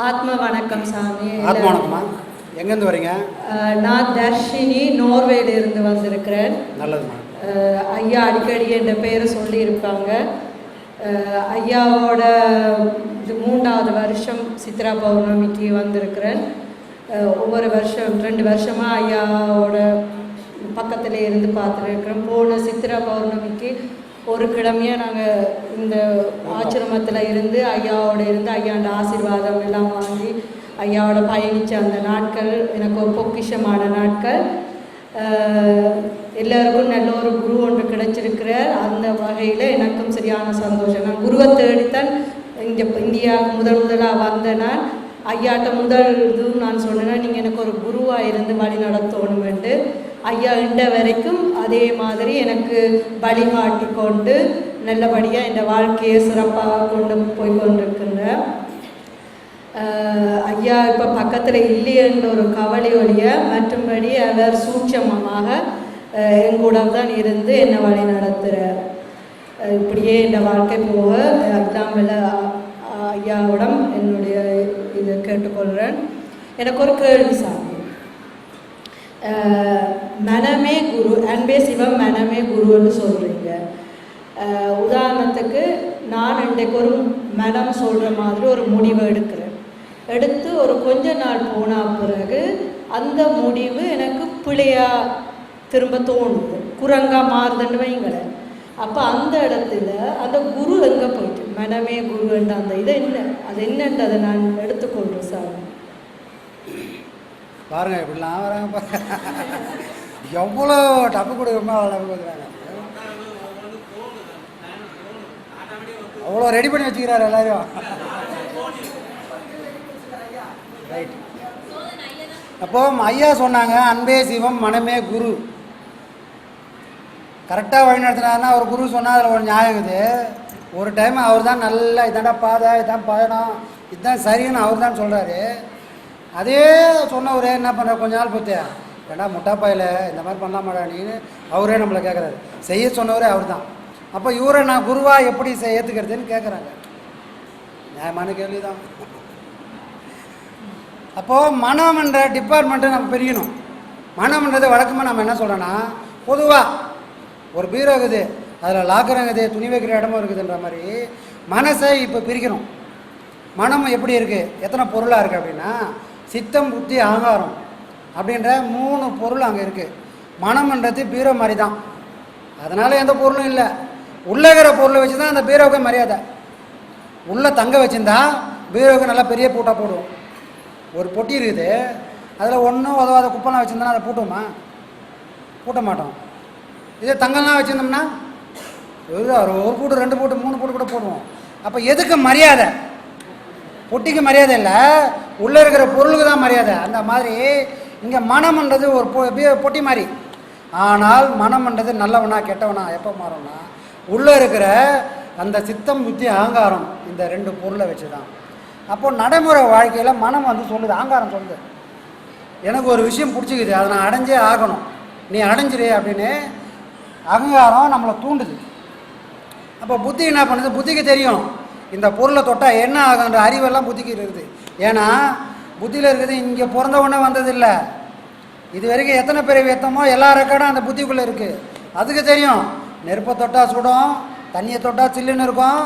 ஆத்ம வணக்கம் சாமி. ஆத்மா வணக்கம்மா எங்கேருந்து வரீங்க? நான் தர்ஷினி நோர்வேல இருந்து வந்திருக்கிறேன். நல்லதும்மா அஹ், ஐயா அடிக்கடி என்ற பேரை சொல்லியிருப்பாங்க. அஹ், ஐயாவோட இது மூன்றாவது வருஷம் சித்ரா பௌர்ணமிக்கு வந்திருக்கிறேன். ஒவ்வொரு வருஷம் ரெண்டு வருஷமாக ஐயாவோட பக்கத்தில் இருந்து பார்த்துருக்கிறோம் போன சித்ரா பௌர்ணமிக்கு ஒரு கிழமையாக நாங்கள் இந்த ஆசிரமத்தில் இருந்து ஐயாவோட இருந்து ஐயாண்ட ஆசீர்வாதம் எல்லாம் வாங்கி ஐயாவோட பயணித்த அந்த நாட்கள் எனக்கு ஒரு பொக்கிஷமான நாட்கள். எல்லோருக்கும் எல்லாருக்கும் நல்ல ஒரு குரு ஒன்று கிடைச்சிருக்கிற அந்த வகையில் எனக்கும் சரியான சந்தோஷம். நான் குருவை தேடித்தான் இங்கே இந்தியா முதல் முதலாக வந்த நான். ஐயாட்ட முதல் இதுவும் நான் சொன்னேன்னா நீங்கள் எனக்கு ஒரு குருவாக இருந்து வழி நடத்தணுமெண்டு ஐயா இண்ட வரைக்கும் அதே மாதிரி எனக்கு வழிகாட்டி கொண்டு நல்லபடியாக இந்த வாழ்க்கையை சிறப்பாக கொண்டு போய் கொண்டிருக்கின்றேன் ஐயா இப்போ பக்கத்தில் இல்லையென்ற ஒரு கவலை ஒழிய மற்றும்படி அவர் சூட்சமமாக எங்கூட தான் இருந்து என்னை வழி நடத்துகிறார் இப்படியே இந்த வாழ்க்கை போக எக்ஸாம்பிள் ஐயாவிடம் என்னுடைய இதை கேட்டுக்கொள்கிறேன் எனக்கு ஒரு கேள்வி சார். மனமே குரு அன்பே சிவம் மனமே குருன்னு சொல்கிறீங்க உதாரணத்துக்கு நான் இன்றைக்கு ஒரு மனம் சொல்கிற மாதிரி ஒரு முடிவை எடுக்கிறேன். எடுத்து ஒரு கொஞ்ச நாள் போன பிறகு அந்த முடிவு எனக்கு பிள்ளையாக திரும்ப தோணுது. குரங்கா மாறுதுன்னு வைங்களேன். அப்போ அந்த இடத்துல அந்த குரு எங்கே போயிட்டு? மனமே குருன்ற அந்த இது என்ன? அது என்னன்றதை நான் எடுத்து பாருங்க இப்படிலாம் வராங்க பாருங்க. எவ்வளோ டப்பு கொடுக்குறோமோ அவ்வளோ டப்பு கொடுக்குறாங்க. அவ்வளோ ரெடி பண்ணி வச்சுக்கிறாரு எல்லாரையும் ரைட் அப்போ ஐயா சொன்னாங்க அன்பே சிவம் மனமே குரு. கரெக்டாக வழி நடத்தினாருன்னா ஒரு குரு சொன்னால் அதில் ஒரு நியாயம் இருக்குது. ஒரு டைம் அவர் தான் நல்லா இதாண்டா பாதை இதான் பயணம் இதுதான் சரின்னு அவர் தான் சொல்கிறாரு அதே சொன்னவர் என்ன பண்ணுறார் கொஞ்ச நாள் பொறுத்து ஏன்னா முட்டாப்பாயில்? இந்த மாதிரி பண்ணலாமாடா நீன்னு அவரே நம்மளை கேட்குறாரு செய்ய சொன்னவரே அவர் தான் அப்போ இவரை நான் குருவாக எப்படி செய் ஏற்றுக்கிறதுன்னு கேட்குறாங்க நியாயமான கேள்வி தான் அப்போது மனம்ன்ற டிபார்ட்மெண்ட்டை நம்ம பிரிக்கணும். மனம்ன்றது வழக்கமாக நம்ம என்ன சொல்கிறோன்னா பொதுவாக ஒரு பீரோ இருக்குது அதில் லாக்கர் இருக்குது துணி வைக்கிற இடமும் இருக்குதுன்ற மாதிரி மனசை இப்போ பிரிக்கணும். மனம் எப்படி இருக்குது எத்தனை பொருளாக இருக்குது அப்படின்னா சித்தம் புத்தி அகங்காரம் அப்படின்ற மூணு பொருள் அங்கே இருக்குது மனம்ன்றது பீரோ மாதிரி தான். அதனால் எந்த பொருளும் இல்லை. உள்ளே இருக்கிற பொருளை வச்சு தான் அந்த பீரோவுக்கு மரியாதை. உள்ளே தங்க வச்சுருந்தா பீரோவுக்கு நல்லா பெரிய பூட்டாக போடுவோம். ஒரு பொட்டி இருக்குது. அதில் ஒன்றும் உதவாத குப்பெல்லாம் வச்சுருந்தோன்னா அதை பூட்டுமா பூட்ட மாட்டோம். இதே தங்கம்லாம் வச்சுருந்தோம்னா ஒரு ஒரு பூட்டு ரெண்டு பூட்டு மூணு பூட்டு கூட போடுவோம். அப்போ எதுக்கு மரியாதை? பொட்டிக்கு மரியாதை இல்லை. உள்ளே இருக்கிற பொருளுக்கு தான் மரியாதை. அந்த மாதிரி இங்கே மனம்ன்றது ஒரு பொ- பொட்டி மாதிரி ஆனால் மனம்ன்றது நல்லவனா கெட்டவனா எப்போ மாறும்னா உள்ளே இருக்கிற அந்த சித்தம் புத்தி அகங்காரம் இந்த ரெண்டு பொருளை வச்சு தான் அப்போ நடைமுறை வாழ்க்கையில் மனம் வந்து சொல்லுது அகங்காரம் சொல்லுது. எனக்கு ஒரு விஷயம் பிடிச்சிக்குது அதை நான் அடைஞ்சே ஆகணும். நீ அடைஞ்சிரு அப்படின்னு அகங்காரம் நம்மளை தூண்டுது. அப்போ புத்தி என்ன பண்ணுது? புத்திக்கு தெரியும். இந்த பொருளை தொட்டால் என்ன ஆகுன்ற அறிவெல்லாம் புத்திக்கு இருக்குது. ஏன்னா புத்தியில் இருக்குது இங்கே பிறந்த உடனே வந்ததில்லை. இது வரைக்கும் எத்தனை பேர் வெத்தமோ எல்லா ரெக்கார்டும் அந்த புத்திக்குள்ளே இருக்குது அதுக்கு தெரியும் நெருப்பை தொட்டால் சுடும் தண்ணியை தொட்டால் சில்லுன்னு இருக்கும்.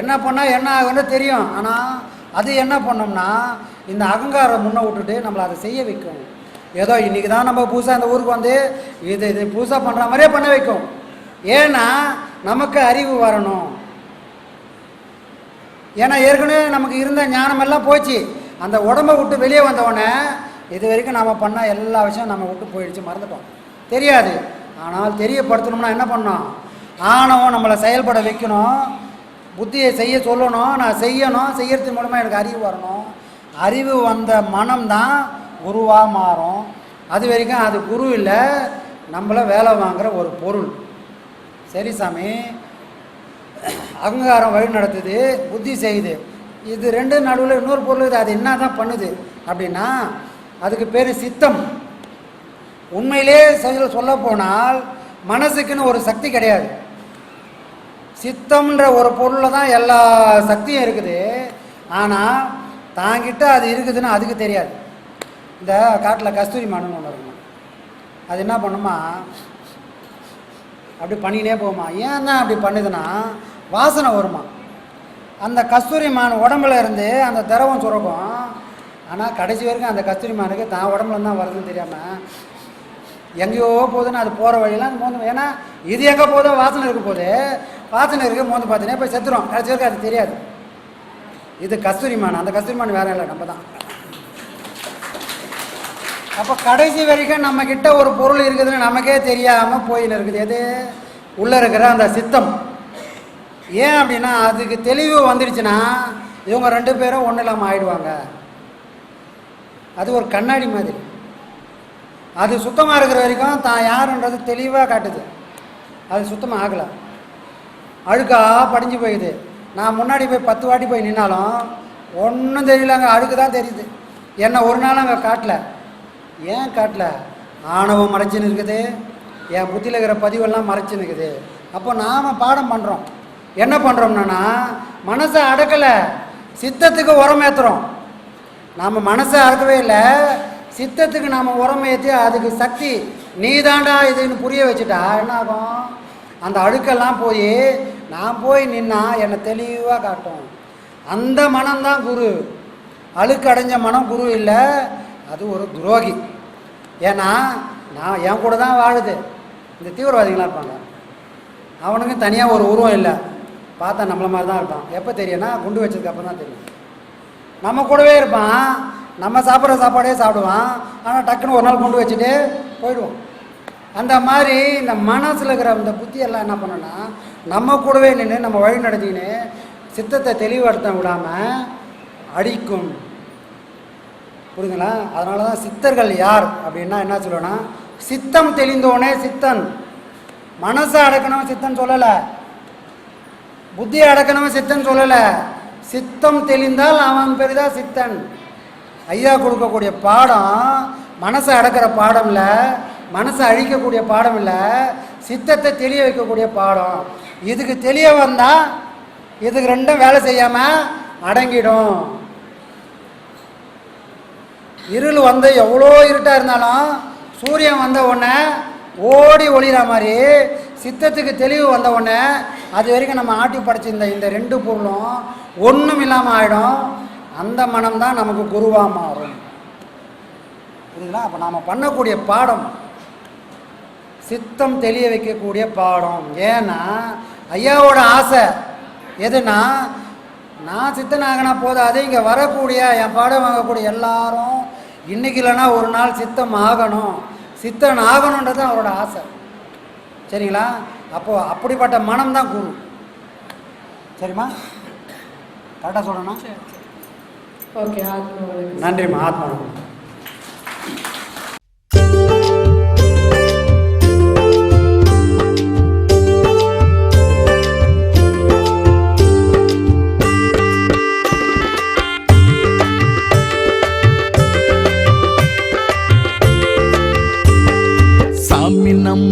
என்ன பண்ணால் என்ன ஆகுன்னு தெரியும். ஆனால் அது என்ன பண்ணோம்னா இந்த அகங்காரம் முன்ன விட்டுட்டு நம்மளை அதை செய்ய வைக்கும். ஏதோ இன்றைக்கி தான் நம்ம புதுசாக இந்த ஊருக்கு வந்து இது இது புதுசாக பண்ணுற மாதிரியே பண்ண வைக்கும். ஏன்னா நமக்கு அறிவு வரணும். ஏன்னா ஏற்கனவே நமக்கு இருந்த ஞானமெல்லாம் போச்சு. அந்த உடம்பை விட்டு வெளியே வந்தவுடனே இது வரைக்கும் நாம் பண்ண எல்லா விஷயம் நம்ம விட்டு போயிடுச்சு மறந்துட்டோம். தெரியாது. ஆனால் தெரியப்படுத்தணும்னா என்ன பண்ணோம் ஆணவம் நம்மளை செயல்பட வைக்கணும். புத்தியை செய்ய சொல்லணும். நான் செய்யணும். செய்யறது மூலமாக எனக்கு அறிவு வரணும். அறிவு வந்த மனம்தான் குருவாக மாறும். அது வரைக்கும் அது குரு இல்லை. நம்மளை வேலை வாங்குற ஒரு பொருள். சரி சாமி. அகங்காரம் வழி நடத்துது புத்தி செய்யுது. இது ரெண்டு நடுவில் இன்னொரு பொருள் இருக்குது அது என்ன தான் பண்ணுது? அப்படின்னா அதுக்கு பேர் சித்தம். உண்மையிலே சொல்ல சொல்ல போனால் மனசுக்குன்னு ஒரு சக்தி கிடையாது. சித்தம்ன்ற ஒரு பொருளில் தான் எல்லா சக்தியும் இருக்குது. ஆனால் தாங்கிட்ட அது இருக்குதுன்னு அதுக்கு தெரியாது. இந்த காட்டில் கஸ்தூரி மானுன்னு ஒன்று இருக்குமா? அது என்ன பண்ணுமா? அப்படி பண்ணினே போகுமா? ஏன் தான் அப்படி பண்ணுதுன்னா வாசனை வருமா? அந்த கஸ்தூரி மான் உடம்புல இருந்து அந்த திரவம் சுரக்கும். ஆனால் கடைசி வரைக்கும் அந்த கஸ்தூரி மானுக்கு தான் உடம்புல தான் வருதுன்னு தெரியாமல் எங்கேயோ போகுதுன்னு அது போகிற வழியெல்லாம் மோந்து ஏன்னா இது எங்கே போதோ வாசனை இருக்க போது வாசனை இருக்க மோந்து பார்த்தீங்கன்னா போய் செத்துரும். கடைசி வரைக்கும் அது தெரியாது. இது கஸ்தூரி மான். அந்த கஸ்தூரி மான் வேற இல்லை நம்ம தான். அப்போ கடைசி வரைக்கும் நம்மக்கிட்ட ஒரு பொருள் இருக்குதுன்னு நமக்கே தெரியாமல் போயின்னு இருக்குது. எது? உள்ளே இருக்கிற அந்த சித்தம். ஏன் அப்படின்னா அதுக்கு தெளிவு வந்துடுச்சுன்னா இவங்க ரெண்டு பேரும் ஒன்றும் இல்லாமல் ஆயிடுவாங்க. அது ஒரு கண்ணாடி மாதிரி. அது சுத்தமாக இருக்கிற வரைக்கும் தான் யாருன்றது தெளிவாக காட்டுது. அது சுத்தமாக ஆகலை. அழுக்காக படிஞ்சு போயிடுது. நான் முன்னாடி போய் பத்து வாட்டி போய் நின்னாலும் ஒன்றும் தெரியலங்க. அழுக்கு தான் தெரியுது. என்னை ஒரு நாள் அங்கே காட்டல. ஏன் காட்டல? ஆணவம் மறைச்சின்னு இருக்குது. என் புத்தியில் இருக்கிற பதிவெல்லாம் மறைச்சின்னு இருக்குது. அப்போ நாம் பாடம் பண்ணுறோம் என்ன பண்ணுறோம்னா மனசை அடக்கலை. சித்தத்துக்கு உரம் ஏற்றுறோம் நாம் மனசை அடக்கவே இல்லை. சித்தத்துக்கு நாம் உரம் ஏற்றி அதுக்கு சக்தி நீ தாண்டா இதுன்னு புரிய வச்சுட்டா என்ன ஆகும்? அந்த அழுக்கெல்லாம் போய் நான் போய் நின்னா என்னை தெளிவாக காட்டும். அந்த மனம்தான் குரு. அழுக்கு அடைஞ்ச மனம் குரு இல்லை அது ஒரு துரோகி. ஏன்னா நான் என் கூட தான் வாழுது. இந்த தீவிரவாதிகளாக இருப்பாங்க. அவனுக்கு தனியாக ஒரு உருவம் இல்லை. பார்த்தா நம்மள மாதிரி தான் இருப்பான். எப்போ தெரியும்னா குண்டு வச்சதுக்கு அப்புறம் தான் தெரியும். நம்ம கூடவே இருப்பான். நம்ம சாப்பிட்ற சாப்பாடே சாப்பிடுவான். ஆனால் டக்குன்னு ஒரு நாள் கொண்டு வச்சுட்டு போயிடுவோம். அந்த மாதிரி இந்த மனசில் இருக்கிற இந்த புத்தியெல்லாம் என்ன பண்ணோன்னா நம்ம கூடவே நின்று நம்ம வழி நடத்திக்கின்னு சித்தத்தை தெளிவுபடுத்த விடாமல் அடிக்கும். புரியுதுங்களா? அதனால தான் சித்தர்கள் யார் அப்படின்னா என்ன சொல்லுவேன்னா சித்தம் தெளிந்தோனே சித்தன். மனசை அடக்கணும் சித்தன் சொல்லலை. புத்தியை அடக்கணும் சித்தன் சொல்லலை. சித்தம் தெளிந்தால் அவன் பெரிதா சித்தன். ஐயா கொடுக்கக்கூடிய பாடம் மனசை அடக்கிற பாடம் இல்லை மனசை அழிக்கக்கூடிய பாடம் இல்லை சித்தத்தை தெளிய வைக்கக்கூடிய பாடம். இதுக்கு தெளிய வந்தால் இதுக்கு ரெண்டும் வேலை செய்யாமல் அடங்கிடும். இருள் வந்து எவ்வளோ இருட்டாக இருந்தாலும் சூரியன் வந்த உடனே ஓடி ஒளிகிற மாதிரி சித்தத்துக்கு தெளிவு வந்த உடனே அது வரைக்கும் நம்ம ஆட்டி படைச்சிருந்த இந்த ரெண்டு பொருளும் ஒன்றும் இல்லாமல் ஆகிடும் அந்த மனம் தான் நமக்கு குருவாக மாறும். புரியுதுங்களா? அப்போ நாம் பண்ணக்கூடிய பாடம் சித்தம் தெளிய வைக்கக்கூடிய பாடம். ஏன்னா ஐயாவோட ஆசை எதுனா நான் சித்தனாகனா போதாது இங்கே வரக்கூடிய என் பாடம் வாங்கக்கூடிய எல்லாரும் இன்னைக்கு இல்லைன்னா ஒரு நாள் சித்தம் ஆகணும். சித்தன் ஆகணுன்றது அவரோட ஆசை. சரிங்களா? அப்போது அப்படிப்பட்ட மனம் தான் குரு சரிம்மா? கரெக்டாக சொல்லணும் ஓகே நன்றிம்மா ஆத்மா